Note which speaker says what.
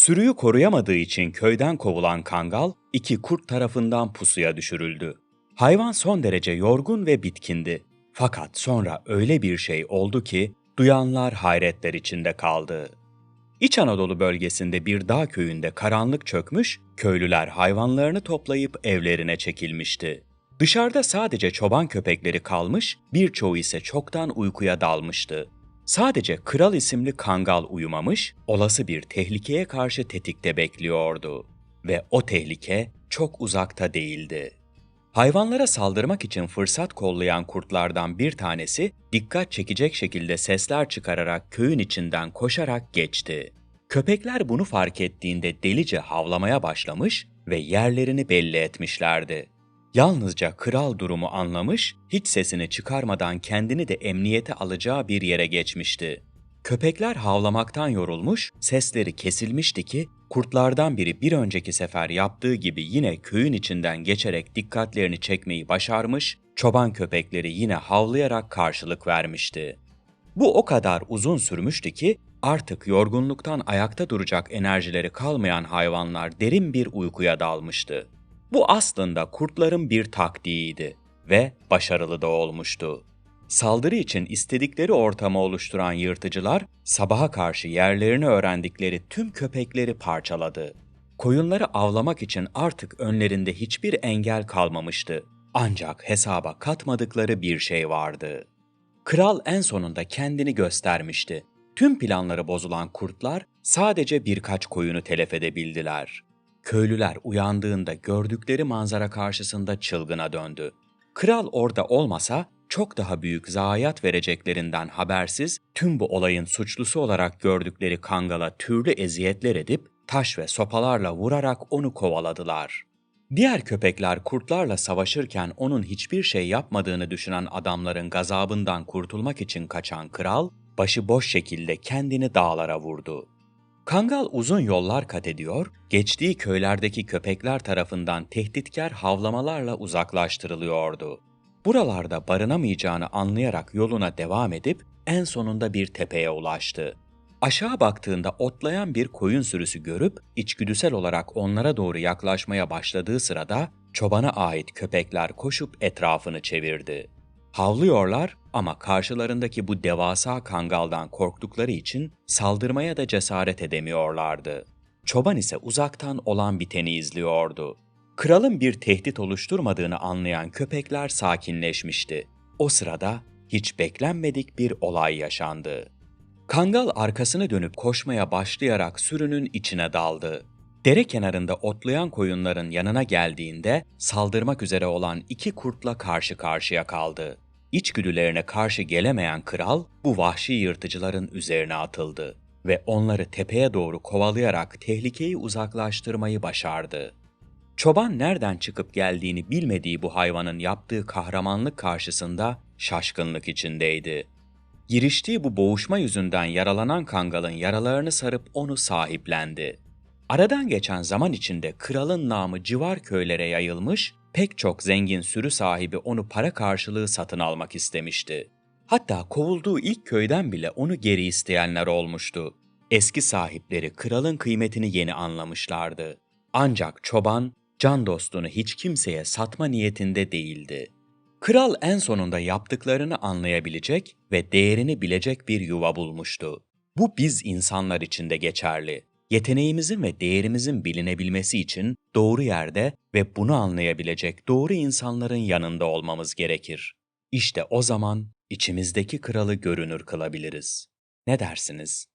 Speaker 1: Sürüyü koruyamadığı için köyden kovulan Kangal, iki kurt tarafından pusuya düşürüldü. Hayvan son derece yorgun ve bitkindi. Fakat sonra öyle bir şey oldu ki duyanlar hayretler içinde kaldı. İç Anadolu bölgesinde bir dağ köyünde karanlık çökmüş, köylüler hayvanlarını toplayıp evlerine çekilmişti. Dışarıda sadece çoban köpekleri kalmış, birçoğu ise çoktan uykuya dalmıştı. Sadece Kral isimli kangal uyumamış, olası bir tehlikeye karşı tetikte bekliyordu. Ve o tehlike çok uzakta değildi. Hayvanlara saldırmak için fırsat kollayan kurtlardan bir tanesi dikkat çekecek şekilde sesler çıkararak köyün içinden koşarak geçti. Köpekler bunu fark ettiğinde delice havlamaya başlamış ve yerlerini belli etmişlerdi. Yalnızca kral durumu anlamış, hiç sesini çıkarmadan kendini de emniyete alacağı bir yere geçmişti. Köpekler havlamaktan yorulmuş, sesleri kesilmişti ki kurtlardan biri bir önceki sefer yaptığı gibi yine köyün içinden geçerek dikkatlerini çekmeyi başarmış, çoban köpekleri yine havlayarak karşılık vermişti. Bu o kadar uzun sürmüştü ki artık yorgunluktan ayakta duracak enerjileri kalmayan hayvanlar derin bir uykuya dalmıştı. Bu aslında kurtların bir taktiğiydi ve başarılı da olmuştu. Saldırı için istedikleri ortamı oluşturan yırtıcılar sabaha karşı yerlerini öğrendikleri tüm köpekleri parçaladı. Koyunları avlamak için artık önlerinde hiçbir engel kalmamıştı. Ancak hesaba katmadıkları bir şey vardı. Kral en sonunda kendini göstermişti. Tüm planları bozulan kurtlar sadece birkaç koyunu telef edebildiler. Köylüler uyandığında gördükleri manzara karşısında çılgına döndü. Kral orada olmasa çok daha büyük zayiat vereceklerinden habersiz tüm bu olayın suçlusu olarak gördükleri Kangal'a türlü eziyetler edip taş ve sopalarla vurarak onu kovaladılar. Diğer köpekler kurtlarla savaşırken onun hiçbir şey yapmadığını düşünen adamların gazabından kurtulmak için kaçan kral, başıboş şekilde kendini dağlara vurdu. Kangal uzun yollar kat ediyor, geçtiği köylerdeki köpekler tarafından tehditkar havlamalarla uzaklaştırılıyordu. Buralarda barınamayacağını anlayarak yoluna devam edip en sonunda bir tepeye ulaştı. Aşağı baktığında otlayan bir koyun sürüsü görüp içgüdüsel olarak onlara doğru yaklaşmaya başladığı sırada çobana ait köpekler koşup etrafını çevirdi. Havlıyorlar ama karşılarındaki bu devasa kangaldan korktukları için saldırmaya da cesaret edemiyorlardı. Çoban ise uzaktan olan biteni izliyordu. Kralın bir tehdit oluşturmadığını anlayan köpekler sakinleşmişti. O sırada hiç beklenmedik bir olay yaşandı. Kangal arkasını dönüp koşmaya başlayarak sürünün içine daldı. Dere kenarında otlayan koyunların yanına geldiğinde saldırmak üzere olan iki kurtla karşı karşıya kaldı. İçgüdülerine karşı gelemeyen kral bu vahşi yırtıcıların üzerine atıldı ve onları tepeye doğru kovalayarak tehlikeyi uzaklaştırmayı başardı. Çoban nereden çıkıp geldiğini bilmediği bu hayvanın yaptığı kahramanlık karşısında şaşkınlık içindeydi. Giriştiği bu boğuşma yüzünden yaralanan kangalın yaralarını sarıp onu sahiplendi. Aradan geçen zaman içinde kralın namı civar köylere yayılmış, pek çok zengin sürü sahibi onu para karşılığı satın almak istemişti. Hatta kovulduğu ilk köyden bile onu geri isteyenler olmuştu. Eski sahipleri kralın kıymetini yeni anlamışlardı. Ancak çoban can dostunu hiç kimseye satma niyetinde değildi. Kral en sonunda yaptıklarını anlayabilecek ve değerini bilecek bir yuva bulmuştu. Bu biz insanlar için de geçerli. Yeteneğimizin ve değerimizin bilinebilmesi için doğru yerde ve bunu anlayabilecek doğru insanların yanında olmamız gerekir. İşte o zaman içimizdeki kralı görünür kılabiliriz. Ne dersiniz?